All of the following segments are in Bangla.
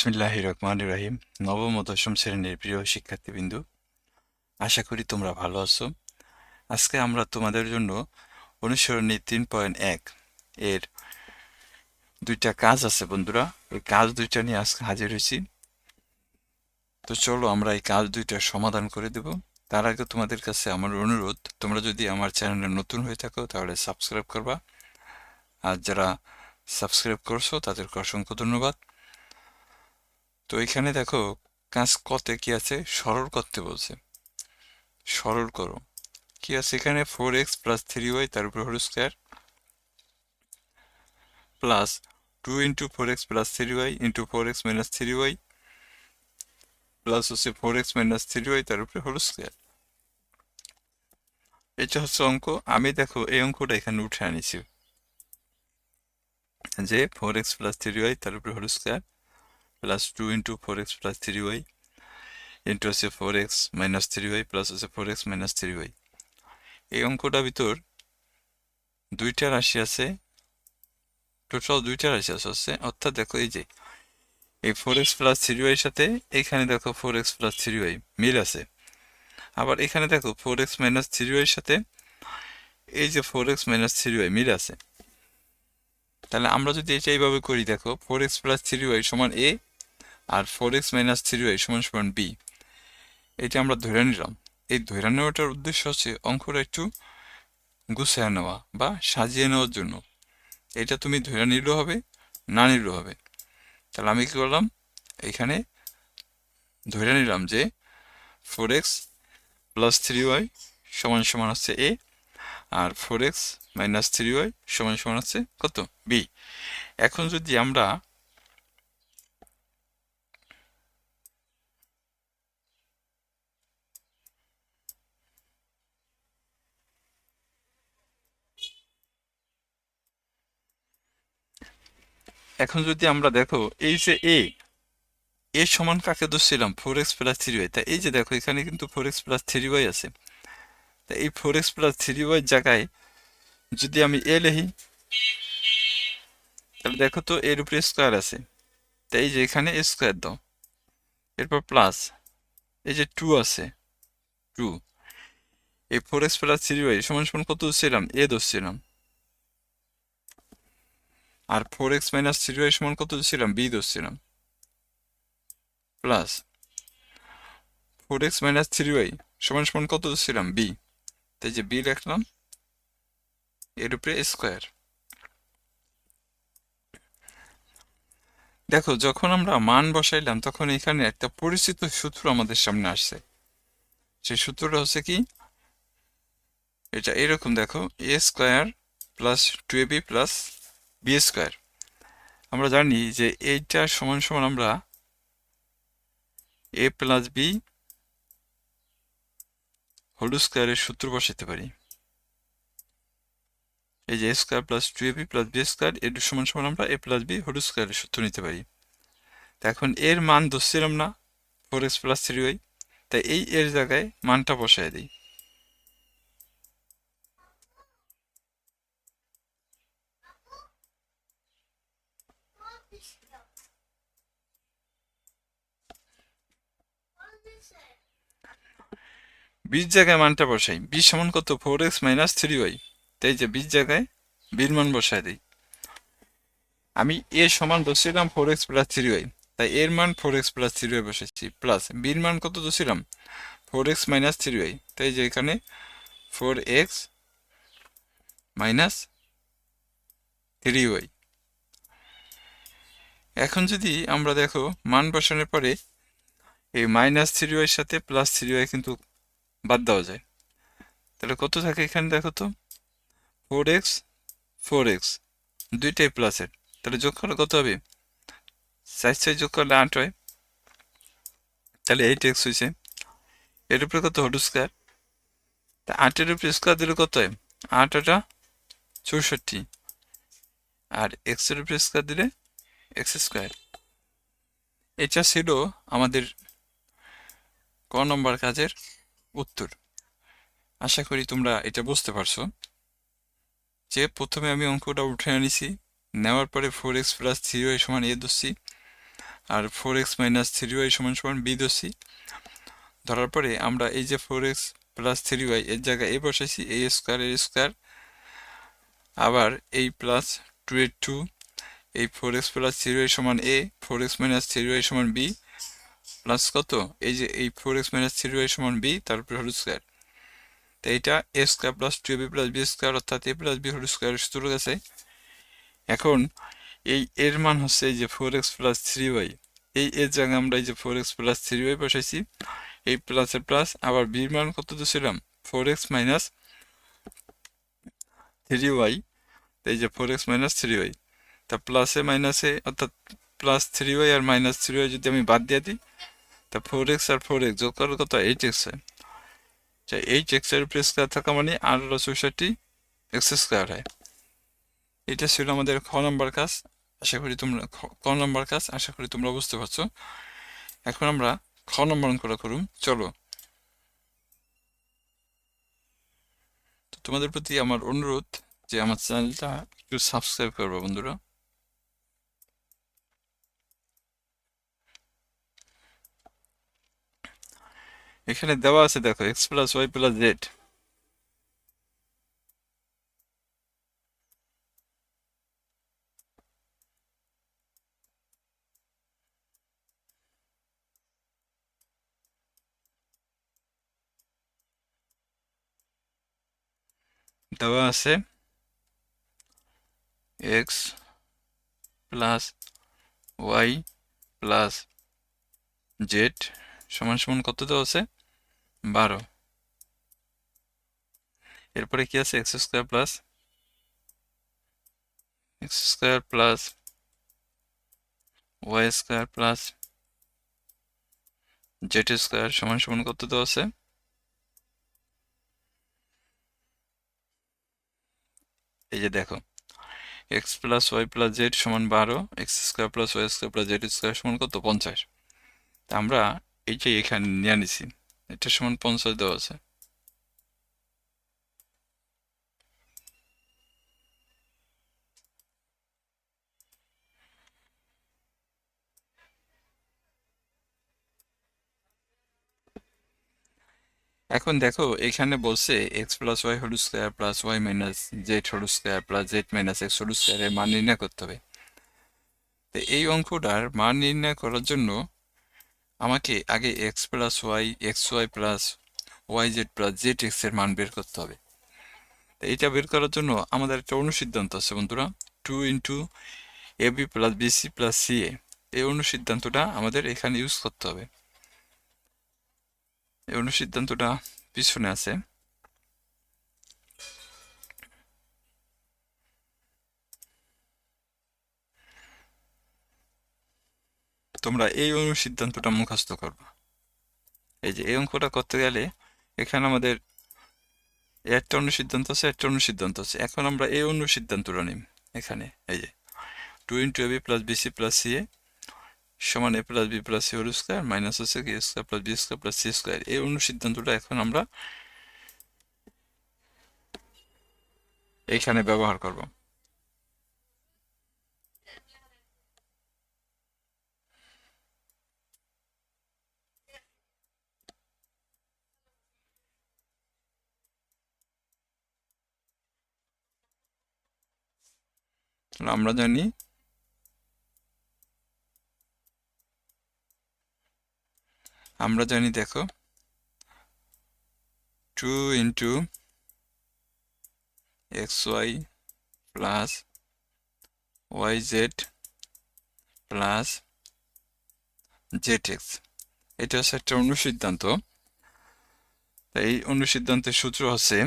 বিসমিল্লাহ রহমান রাহিম নবম ও দশম শ্রেণির প্রিয় শিক্ষার্থীবৃন্দু, আশা করি তোমরা ভালো আছো। আজকে আমরা তোমাদের জন্য অনুসরণী তিন পয়েন্ট এক এর দুইটা কাজ আছে বন্ধুরা। এই কাজ দুইটা নিয়ে আজকে হাজির হয়েছি। তো চলো আমরা এই কাজ দুইটা সমাধান করে দেব। তার আগে তোমাদের কাছে আমার অনুরোধ, তোমরা যদি আমার চ্যানেলে নতুন হয়ে থাকো তাহলে সাবস্ক্রাইব করবা। আর যারা সাবস্ক্রাইব করছ তাদেরকে অসংখ্য ধন্যবাদ। তো এখানে দেখো কাজ কতে কি আছে? সরল করতে বলছে। সরল করো। কি আছে এখানে? Four x plus three y তার উপর whole square plus two into four x plus three y into four x minus three y plus হচ্ছে four x minus three y তার উপরে হোল স্কোয়ার এটা হচ্ছে অঙ্ক। আমি দেখো, এই অঙ্কটা এখানে উঠে আনিছি। যে four x plus three y তার উপরে whole square plus two into four x plus three y into হচ্ছে four x minus three y plus হচ্ছে four x minus three y এই অঙ্কটার ভিতর দুইটা রাশি আছে টোটাল দুইটা রাশি আছে। অর্থাৎ দেখো এই যে, এই ফোর এক্স প্লাস থ্রি ওয়াইয়ের সাথে এইখানে দেখো four x plus three y মিল আছে। আবার এখানে দেখো ফোর এক্স মাইনাস থ্রি ওয়াইয়ের সাথে এই যে four x minus three y মিল আছে। তাহলে আমরা যদি এটা এইভাবে করি, দেখো four x plus three y সমান A R four x minus three y সমান সমান বি এটা আমরা ধরে নিলাম। এই ধরে নেওয়াটার উদ্দেশ্য হচ্ছে অঙ্কটা একটু গুছিয়ে নেওয়া বা সাজিয়ে নেওয়ার জন্য। এটা তুমি ধরে নিলেও হবে, না নিলেও হবে। তাহলে আমি কী করলাম? এখানে ধরে নিলাম যে four x plus three y সমান সমান হচ্ছে A R four x minus three y সমান সমান হচ্ছে কত? বি এখন যদি আমরা এখন যদি আমরা দেখো, এই যে এ এ সমান কাকে ধরছিলাম? Four x plus three y তা এই যে দেখো, এখানে কিন্তু four x plus three y আছে। তা এই four x plus three y জায়গায় যদি আমি এ লিখি, তাহলে দেখো তো এর উপরে স্কোয়ার আছে। তা এই যে এখানে স্কোয়ার দাও। এরপর প্লাস এই যে টু আছে। টু এই four x plus three y সমান সমান কত ধরছিলাম? এ ধরছিলাম। আর four x minus three y সমান কত ছিলাম? B ধরছিলাম। Plus four x minus three y সমান সমান কত ছিলাম বি তাই যে বি লিখলাম, এর উপরে স্কোয়ার দেখো, যখন আমরা মান বসাইলাম, তখন এখানে একটা পরিচিত সূত্র আমাদের সামনে আসছে। সেই সূত্রটা হচ্ছে কি? এটা এরকম দেখো A square plus two A B plus B square. আমরা জানি যে এইটা সমান সমান আমরা এ প্লাস বি হোল স্কোয়ারের সূত্র বসাতে পারি। এই যে A square plus two A B plus B square, এর সমান সমান আমরা এ প্লাস বি হোল স্কোয়ারের সূত্র নিতে পারি। তা এখন এর মান ধরছিলাম না four x plus three y তাই এই এর জায়গায় মানটা বসায় দিই। বিশ জায়গায় মানটা বসাই। বিশ সমান কত? Four x minus three y তাই যে বিশ জায়গায় বির মান বসায় দিই। আমি এ সমান বসছিলাম four x plus three y তাই এর মান four x plus three y বসেছি। প্লাস বির মান কত দোষিলাম four x minus three y তাই যে এখানে four x minus three y এখন যদি আমরা দেখো মান বসানোর পরে এই মাইনাস থ্রি ওয়াইয়ের সাথে প্লাস থ্রি ওয়াই কিন্তু বাদ দেওয়া যায়। তাহলে কত থাকে এখানে দেখো তো? ফোর এক্স ফোর এক্স দুইটাই প্লাসের তাহলে যোগ করলে কত হবে? চার ছয় যোগ করলে আট হয়। তাহলে এইট এক্স হয়েছে। এর উপরে কত? হলু স্কোয়ার তা আটের উপরে স্কোয়ার দিলে কত হয়? আট আটা চৌষট্টি। আর এক্সের উপরে স্কোয়ার দিলে এক্স স্কোয়ার এটা ছিল আমাদের ক নম্বর কাজের উত্তর। আশা করি তোমরা এটা বুঝতে পারছ যে প্রথমে আমি অঙ্কটা উঠে আনিছি, নেওয়ার পরে four x plus three y সমান এ ধরছি, আর four x minus three y সমান সমান বি ধরছি। ধরার পরে আমরা এই যে four x plus three y এর জায়গায় এ বসাইছি এ স্কোয়ার এর স্কোয়ার আবার এই প্লাস টু এর টু এই four x plus three y সমান A four x minus three y সমান বি প্লাস কত? এই যে এই four x minus three y সমান বি তারপরে হোল স্কোয়ার তো এইটা A square plus two B plus B square অর্থাৎ A plus B whole square সূত্র গেছে। এখন এই এর মান হচ্ছে এই যে four x plus three y এই এর জায়গায় আমরা এই যে four x plus three y বসাইছি। এই প্লাসের প্লাস আবার বির মান কত তো ছিলাম four x minus three y এই যে four x minus three y তা প্লাসে মাইনাসে অর্থাৎ প্লাস থ্রি ওয়াই আর মাইনাস থ্রি ওয়াই যদি আমি বাদ দিয়ে দিই তা ফোর এক্স আর ফোর এক্স যোগ করার কত এইট এক্স এইট এক্সের উপরে স্কোয়ার থাকা মানে আঠারো চৌষট্টি এক্স স্কোয়ার হয়। এটা ছিল আমাদের খ নম্বর কাজ। আশা করি তোমরা ক নম্বর কাজ, আশা করি তোমরা বুঝতে পারছ। এখন আমরা খ নম্বর অঙ্কটা করুম চলো। তোমাদের প্রতি আমার অনুরোধ যে আমার চ্যানেলটা একটু সাবস্ক্রাইব করব বন্ধুরা। এখানে দেওয়া আছে, দেখো x plus y plus z দেওয়া আছে x plus y plus z সমান সমান কত দেওয়া আছে? বারো এরপরে কি আছে x square plus x square plus y square plus z square সমান সমান কত দেওয়া আছে? এই যে দেখো। X plus y plus z সমান বারো x square plus y square plus z square সমান কত? পঞ্চাশ। তা আমরা এই যে এখানে নিয়ে নিছি। এটা সমান পঞ্চাশ দেওয়া আছে। এখন দেখো, এখানে বলছে x plus y whole square plus y minus z whole square plus z minus x whole স্কোয়ারের মান নির্ণয় করতে হবে। তো এই অঙ্কটার মান নির্ণয় করার জন্য আমাকে আগে x plus y x y plus y z plus z এক্সের মান বের করতে হবে। তো এটা বের করার জন্য আমাদের একটা অনুসিদ্ধান্ত আছে, বন্ধুরা। Two into A B plus B C plus C A. এই অনুসিদ্ধান্তটা আমাদের এখানে ইউজ করতে হবে। এই অনুসিদ্ধান্তটা পিছনে আছে। তোমরা এই অনুসিদ্ধান্তটা মুখস্থ করবে। এই যে এই অঙ্কটা করতে গেলে এখানে আমাদের একটা অনুসিদ্ধান্ত আছে, একটা অনুসিদ্ধান্ত আছে। এখন আমরা এই অনুসিদ্ধান্তটা নিই এখানে, এই যে two into A B plus B C plus C A সমান A plus B plus C whole square minus হচ্ছে কি square plus B square plus C square এই অনুসিদ্ধান্তটা এখন আমরা এইখানে ব্যবহার করব। আমরা জানি আমরা জানি দেখো two into x y plus y z plus z x এটা হচ্ছে একটা অনুসিদ্ধান্ত। এই অনুসিদ্ধান্তের সূত্র হচ্ছে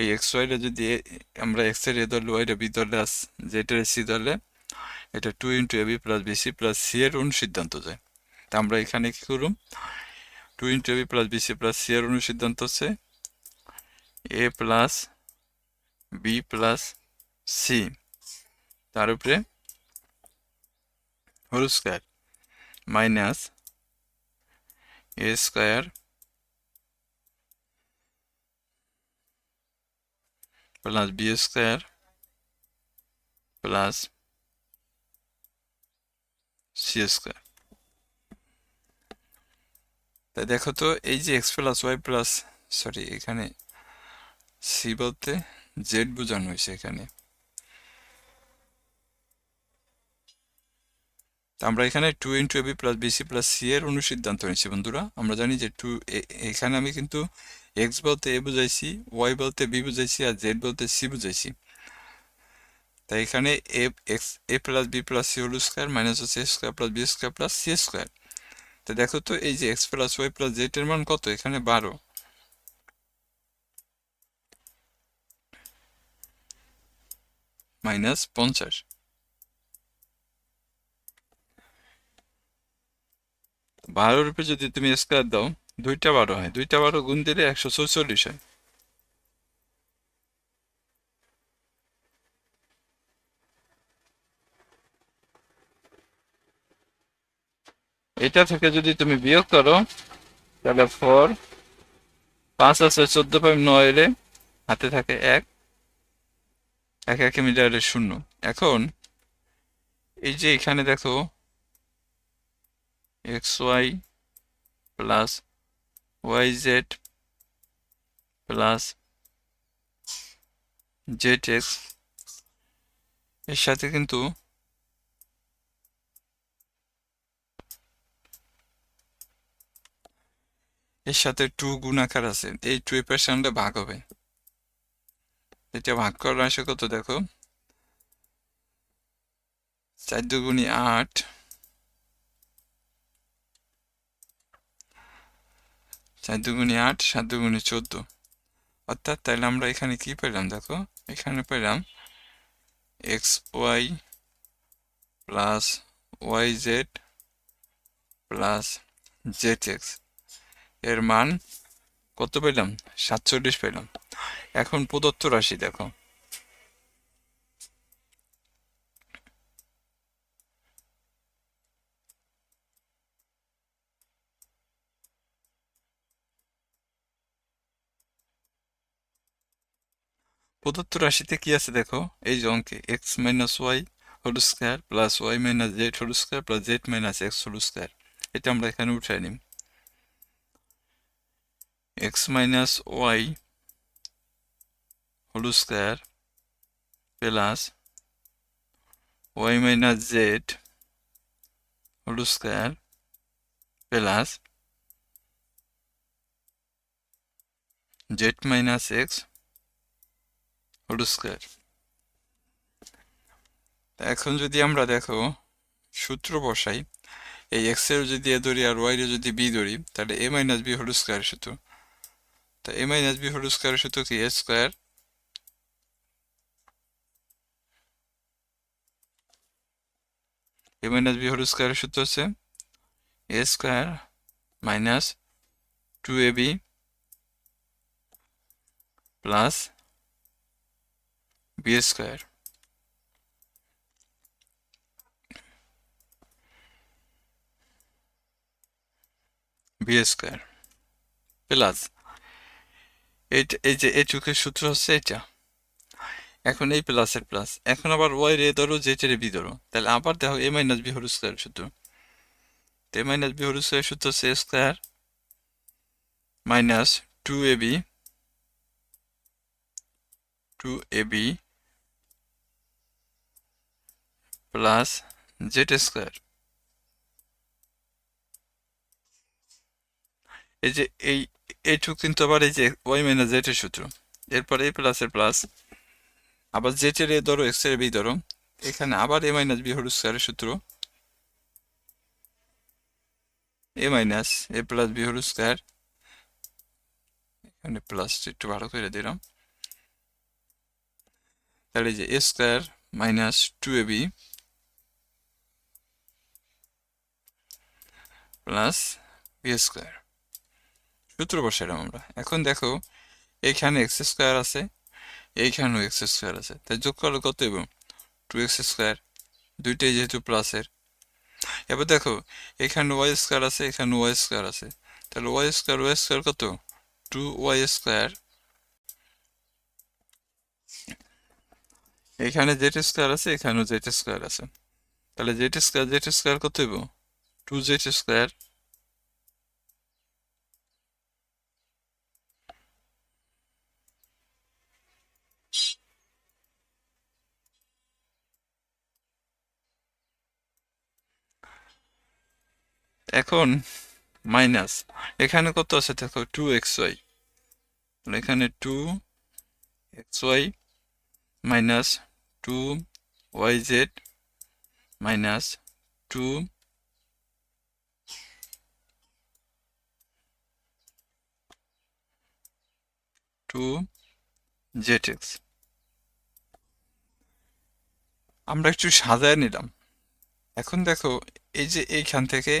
এই এক্স ওয়াইটা যদি আমরা এক্সের এ ধরলে ওয়াইটা বি ধরলে জেড সি ধরলে, এটা two into A B plus B C plus C এর অনু সিদ্ধান্ত যায় তা আমরা এখানে কি করুম? Two into A B plus B C plus C এর অনু সিদ্ধান্ত হচ্ছে A plus B plus C তার উপরে whole square minus A square plus B square plus C square তাই দেখো তো, এই যে x plus y plus sorry এখানে সি বলতে জেড বোঝানো হয়েছে এখানে। আমরা এখানে two into A B plus B C plus C এর অনুসিদ্ধান্ত নিচ্ছি বন্ধুরা। আমরা জানি যে টু এখানে আমি কিন্তু এক্স বলতে এ বুঝাইছি ওয়াই বলতে বি বুঝাইছি আর জেড বলতে সি বুঝাইছি। তাই এখানে এ x a plus b plus c whole square minus হচ্ছে square plus b square plus c square তো দেখো তো, এই যে x plus y plus z এর মান কত? এখানে বারো। মাইনাস পঞ্চাশ। বারোর উপরে যদি তুমি স্কোয়ার দাও, দুইটা বারো হয়। দুইটা বারো গুণ দিলে একশো চৌচল্লিশ হয়। এটা থেকে যদি তুমি বিয়োগ করো, তাহলে ফোর পাঁচ আছে চোদ্দ পয়েন্ট নয় এলে হাতে থাকে এক। এক এক মিটারে শূন্য। এখন, এই যে এখানে দেখো x y plus y z plus z এক্সের সাথে কিন্তু এর সাথে টু গুণাকার আছে। এই টু সামনে ভাগ হবে। এটা ভাগ করার আসে কত দেখো? চার দুগুণি আট চার দুগুনি আট, সাত দুগুনি চোদ্দ। অর্থাৎ তাহলে আমরা এখানে কি পেলাম? দেখো, এখানে পেলাম x y plus y z plus z x. এর মান কত পেলাম? সাতচল্লিশ পেলাম। এখন প্রদত্ত রাশি দেখো। প্রদত্ত রাশিতে কি আছে দেখো? এই যে অঙ্কে x minus y whole square plus y minus z whole square plus z minus x whole square এটা আমরা এখানে উঠাই নিই। X minus y whole square plus y minus z whole square plus z minus x whole square এখন যদি আমরা দেখো, সূত্র বসাই, এই এক্সের যদি এ ধরি আর ওয়াই এর যদি বি ধরি, তাহলে a minus b whole square সূত্র। তা a minus b whole square সূত্র কি? A square a minus b whole square সূত্র হচ্ছে a square minus two a b plus b square b square plus এইটা এই যে এই চোখের সূত্র হচ্ছে এটা এখন এই প্লাসের প্লাস এখন আবার ওয়াই রে ধরো জেড রে বি ধরো তাহলে আবার দেখো a minus b whole square সূত্র a minus b whole square সূত্র হচ্ছে square minus two a b two a b plus z square এই যে এই, এইটুকু কিন্তু আবার এই যে ওয়াই মাইনাস জেড এর সূত্র। এরপর এ প্লাসের প্লাস আবার জেড এর এ ধরো এক্সের বি ধরো। এখানে আবার এ মাইনাস বি হোল স্কোয়ারের সূত্র। A minus a plus b whole square এখানে প্লাস একটু ভালো করে দিলাম। তাহলে যে a square minus two a b plus b square সূত্র বসাইলাম আমরা। এখন দেখো এইখানে এক্স স্কোয়ার আছে এইখানেও এক্স স্কোয়ার আছে। তাই যোগ করলে কত এবং টু এক্স স্কোয়ার দুইটাই যেহেতু প্লাসের এবার দেখো, এখানে ওয়াই স্কোয়ার আছে, এখানে ওয়াই স্কোয়ার আছে। তাহলে ওয়াই স্কোয়ার ওয়াই স্কোয়ার কত? টু ওয়াই স্কোয়ার এখানে জেড স্কোয়ার আছে, এখানেও জেড স্কোয়ার আছে। তাহলে জেড স্কোয়ার জেড স্কোয়ার কত হইব? টু জেড স্কোয়ার এখন মাইনাস এখানে কত আছে? দেখো টু এক্স ওয়াই এখানে two x y minus two y z minus two two z x আমরা একটু সাজায় নিলাম। এখন দেখো, এই যে এইখান থেকে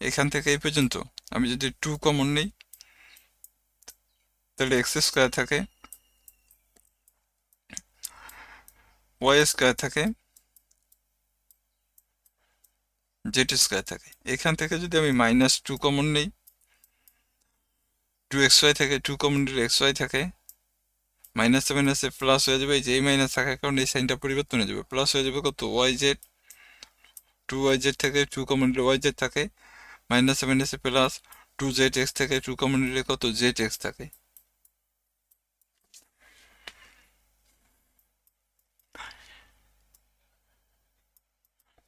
এখান থেকে এই পর্যন্ত আমি যদি টু কমন নিই, তাহলে এক্স স্কোয়ার থাকে ওয়াই স্কোয়ার থাকে জেড স্কোয়ার থাকে। এখান থেকে যদি আমি মাইনাস টু কমন নিই টু এক্স ওয়াই থাকে টু কমন নিলে এক্স ওয়াই থাকে মাইনাসে মাইনাসে প্লাস হয়ে যাবে, এই যে এই মাইনাস থাকার কারণে এই সাইনটা পরিবর্তন হয়ে যাবে। প্লাস হয়ে যাবে কত? Y z two y z থেকে টু কমন নিলে ওয়াই জেড থাকে মাইনাসে মাইনাসে প্লাস টু জেড এক্স থেকে টু কমন নিলে কত? জেড এক্স থাকে।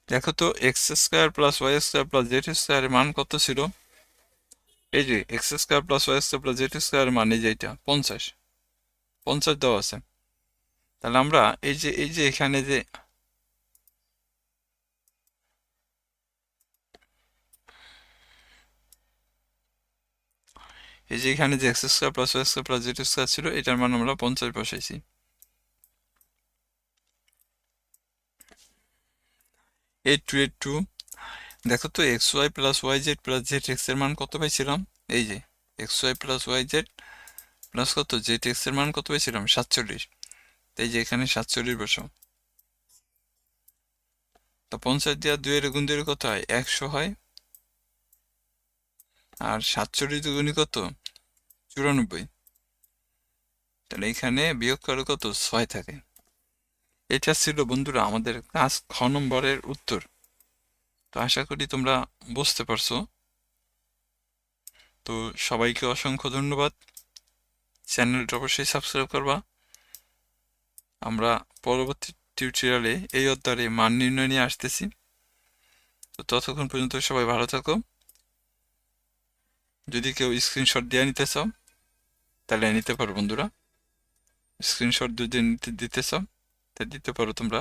দেখো তো x square plus y square plus z স্কোয়ারের মান কত ছিল? এই যে x square plus y square plus z স্কোয়ারের মান এই যে এটা পঞ্চাশ। পঞ্চাশ দেওয়া আছে। তাহলে আমরা এই যে এই যে এখানে যে এই যে এখানে যে x square plus y square plus z square ছিল, এটার মান আমরা পঞ্চাশ বসাইছি। এইট টু এইট টু দেখো তো x y plus y z plus z এক্সের মান কত পাইছিলাম? এই যে x y plus y z plus কত? জেড এক্সের মান কত পাইছিলাম? সাতচল্লিশ। এই যে এখানে সাতচল্লিশ বসাও তো পঞ্চাশ দেওয়া দুইয়ের গুণ দিয়ে কত হয়? একশো হয়। আর সাতচল্লিশ দুগুণি কত? চুরানব্বই। তাহলে এখানে বিয়োগ করে কত? ছয় থাকে। এটা ছিল বন্ধুরা আমাদের কাজ খ নম্বরের উত্তর। তো আশা করি তোমরা বুঝতে পারছ। তো সবাইকে অসংখ্য ধন্যবাদ। চ্যানেলটা অবশ্যই সাবস্ক্রাইব করবা। আমরা পরবর্তী টিউটোরিয়ালে এই অধ্যায়ে মান নির্ণয় নিয়ে আসতেছি। তো ততক্ষণ পর্যন্ত সবাই ভালো থাকো। যদি কেউ স্ক্রিনশট দিয়ে নিতে চাও, তাহলে নিতে পারো বন্ধুরা। স্ক্রিনশট যদি দিতে চাও তা দিতে পারো তোমরা।